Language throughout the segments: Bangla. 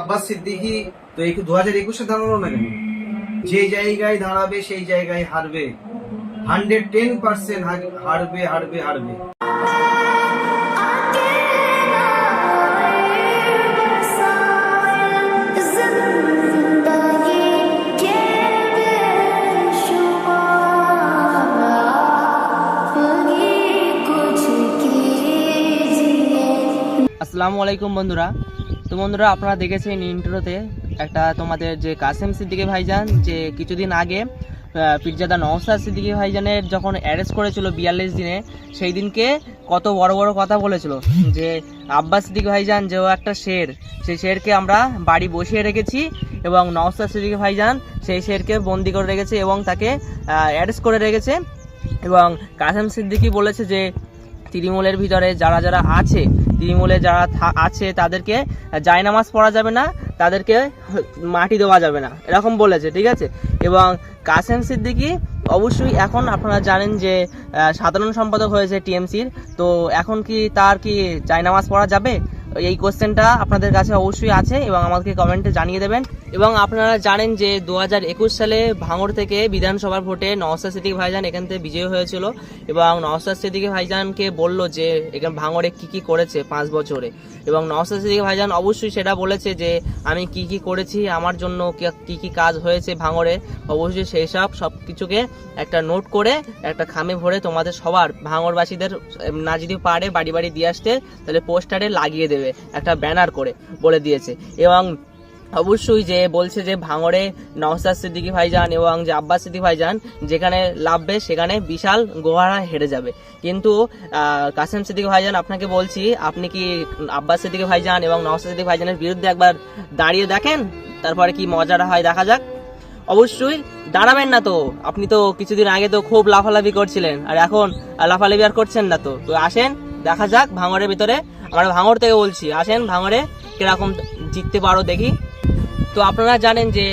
আব্বাস সিদ্দিকি, তো দু হাজার একুশে দাঁড়াল না কেন যে জায়গায় দাঁড়াবে, সেই জায়গায় হারবে। হান্ড্রেড টেন পার্সেন্ট হারবে হারবে হারবে। আসসালামু আলাইকুম বন্ধুরা। তো বন্ধুরা, আপনারা দেখেছেন ইন্ট্রোতে একটা তোমাদের যে কাসেম সিদ্দিকী ভাইজান, যে কিছুদিন আগে পিরজাদা নওসাদ সিদ্দিকী ভাইজানের যখন অ্যারেস্ট করেছিল বিয়াল্লিশ দিনে, সেই দিনকে কত বড় বড় কথা বলেছিল। যে আব্বাস সিদ্দিকী ভাইজান যে একটা শের, সেই শেরকে আমরা বাড়ি বসিয়ে রেখেছি এবং নওসাদ সিদ্দিকী ভাইজান সেই শেরকে বন্দি করে রেখেছে এবং তাকে অ্যারেস্ট করে রেখেছে। এবং কাসেম সিদ্দিকী বলেছে যে, তৃণমূলের ভিতরে যারা যারা আছে তৃণমূলে যারা আছে তাদেরকে জায়নামাজ পড়া যাবে না, তাদেরকে মাটি দেওয়া যাবে না। এরকম বলেছে, ঠিক আছে? এবং কাসেম সিদ্দিকি অবশ্যই এখন আপনারা জানেন যে সাধারণ সম্পাদক হয়েছে টিএমসির, তো এখন কি তার কি জায়নামাজ পড়া যাবে? এই কোশ্চেনটা আপনাদের কাছে অবশ্যই আছে এবং আমাকে কমেন্টে জানিয়ে দেবেন। এবং আপনারা জানেন যে দু হাজার একুশ সালে ভাঙড় থেকে বিধানসভার ভোটে নওসাদ সিদ্দিক ভাইজান এখান থেকে বিজয়ী হয়েছিল এবং নওসাদ সিদ্দিক ভাইজানকে বলল যে এখানে ভাঙড়ে কি কি করেছে পাঁচ বছরে। এবং নওসাদ সিদ্দিক ভাইজান অবশ্যই সেটা বলেছে যে আমি কি কি করেছি, আমার জন্য কি কি কাজ হয়েছে ভাঙড়ে অবশ্যই সেই সব সব কিছুকে একটা নোট করে একটা খামে ভরে তোমাদের সবার ভাঙড়বাসীদের না যদি পারে বাড়ি বাড়ি দিয়ে আসতে তাহলে পোস্টারে লাগিয়ে দেবে। একটা ব্যানার করে বলে দিয়েছে। এবং অবশ্যই যে বলছে যে ভাঙড়ে নওসাদ সিদ্দিকি ভাইজান এবং যে আব্বাস সিদ্দিকি ভাইজান যেখানে লাভবে, সেখানে বিশাল গোহারা হেরে যাবে। কিন্তু কাসেম সিদ্দিকি ভাইজান, আপনাকে বলছি, আপনি কি আব্বাস সিদ্দিকি ভাইজান এবং নওসাদ সিদ্দিকি ভাইজানের বিরুদ্ধে একবার দাঁড়িয়ে দেখেন? তারপরে কি মজাটা হয় দেখা যাক। অবশ্যই দাঁড়াবেন না তো। আপনি তো কিছুদিন আগে তো খুব লাফালাফি করছিলেন। আর এখন লাফালাফি আর করছেন না তো। তো আসেন দেখা যাক ভাঙড়ের ভিতরে। আমরা ভাঙড় থেকে বলছি, আসেন ভাঙড়ে কীরকম জিততে পারো দেখি। তো আপনারা জানেন যে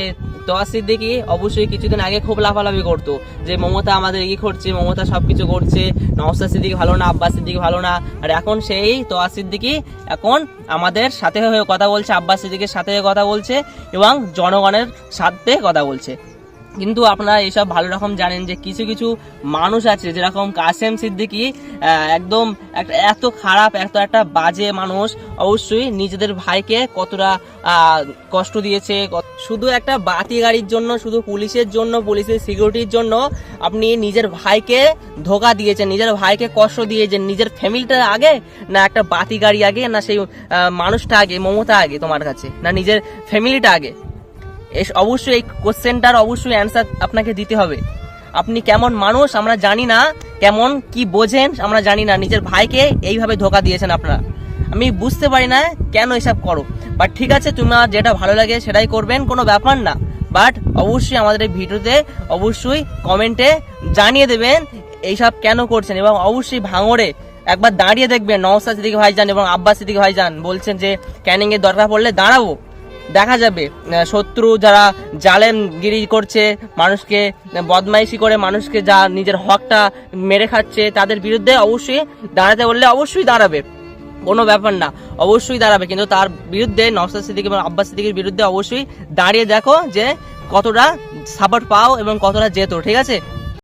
তোয়া সিদ্দিকি অবশ্যই কিছুদিন আগে খুব লাফালাফি করতো, যে মমতা আমাদের ই করছে, মমতা সব কিছু করছে নওসাদ সিদ্দিকি ভালো না, আব্বাস সিদ্দিকি ভালো না। আর এখন সেই তোয়া সিদ্দিকি এখন আমাদের সাথে হয়ে কথা বলছে, আব্বাস সিদ্দিকের সাথে কথা বলছে এবং জনগণের সাথে কথা বলছে। কিন্তু আপনারা এইসব ভালো রকম জানেন যে কিছু কিছু মানুষ আছে, যেরকম কাসেম সিদ্দিকি একদম একটা এত খারাপ, এত একটা বাজে মানুষ। অবশ্যই নিজেদের ভাইকে কতটা কষ্ট দিয়েছে শুধু একটা বাতি গাড়ির জন্য, শুধু পুলিশের জন্য, পুলিশের সিকিউরিটির জন্য আপনি নিজের ভাইকে ধোকা দিয়েছেন, নিজের ভাইকে কষ্ট দিয়েছেন, নিজের ফ্যামিলিটা আগে না একটা বাতি গাড়ি আগে, না সেই মানুষটা আগে, মমতা আগে তোমার কাছে, না নিজের ফ্যামিলিটা আগে? অবশ্যই এই কোশ্চেনটার অবশ্যই অ্যান্সার আপনাকে দিতে হবে। আপনি কেমন মানুষ আমরা জানি না, কেমন কি বোঝেন আমরা জানি না। নিজের ভাইকে এইভাবে ধোকা দিয়েছেন আপনারা। আমি বুঝতে পারি না কেন এসব করো। বাট ঠিক আছে, তোমার যেটা ভালো লাগে সেটাই করবেন, কোনো ব্যাপার না। বাট অবশ্যই আমাদের এই ভিডিওতে অবশ্যই কমেন্টে জানিয়ে দেবেন এইসব কেন করছেন এবং অবশ্যই ভাঙড়ে একবার দাঁড়িয়ে দেখবেন। নওসাদ সিদ্দিক ভাইজান এবং আব্বাস সিদ্দিক ভাইজান বলছেন যে ক্যানিং এর দরকার পড়লে দাঁড়াবো। দেখা যাবে। শত্রু যারা জালেমগিরি করছে, মানুষকে বদমাইশি করে, মানুষকে যা নিজের হকটা মেরে খাচ্ছে, তাদের বিরুদ্ধে অবশ্যই দাঁড়াতে বললে অবশ্যই দাঁড়াবে। কোনো ব্যাপার না, অবশ্যই দাঁড়াবে। কিন্তু তার বিরুদ্ধে নওসাদ সিদ্দিক এবং আব্বাস সিদ্দিকের বিরুদ্ধে অবশ্যই দাঁড়িয়ে দেখো যে কতটা সাপোর্ট পাও এবং কতটা যেত ঠিক আছে?